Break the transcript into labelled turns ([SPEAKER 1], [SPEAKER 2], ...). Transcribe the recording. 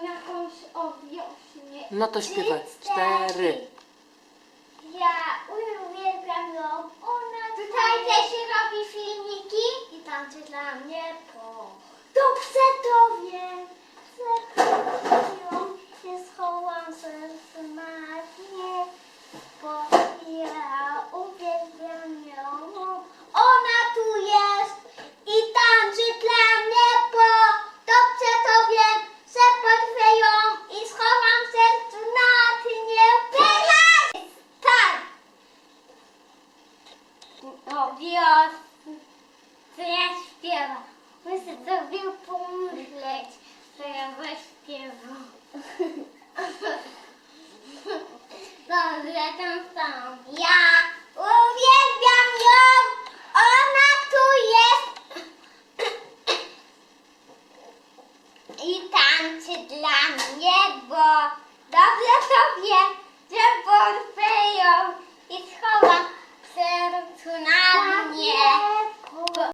[SPEAKER 1] jakąś o wiośnie.
[SPEAKER 2] No to śpiewaj. Cztery.
[SPEAKER 1] Ja uwielbiam ją. Ona Tutaj też się robi filmiki. I tańczy dla mnie po. Dobrze to wiem. Zakocham się schowam serce na dnie. Bo ja uwielbiam ją. Ona tu jest i tańczy dla mnie po. Dobrze to wiem, że porwę ją i schowam sercu na dnie. Teraz! Tak! O, wiosny. Co ja śpiewam? Muszę sobie pomyśleć, co ja zaśpiewam. Dobrze, tam są. Ja uwielbiam ją. Ona tu jest. I tańczy dla mnie, bo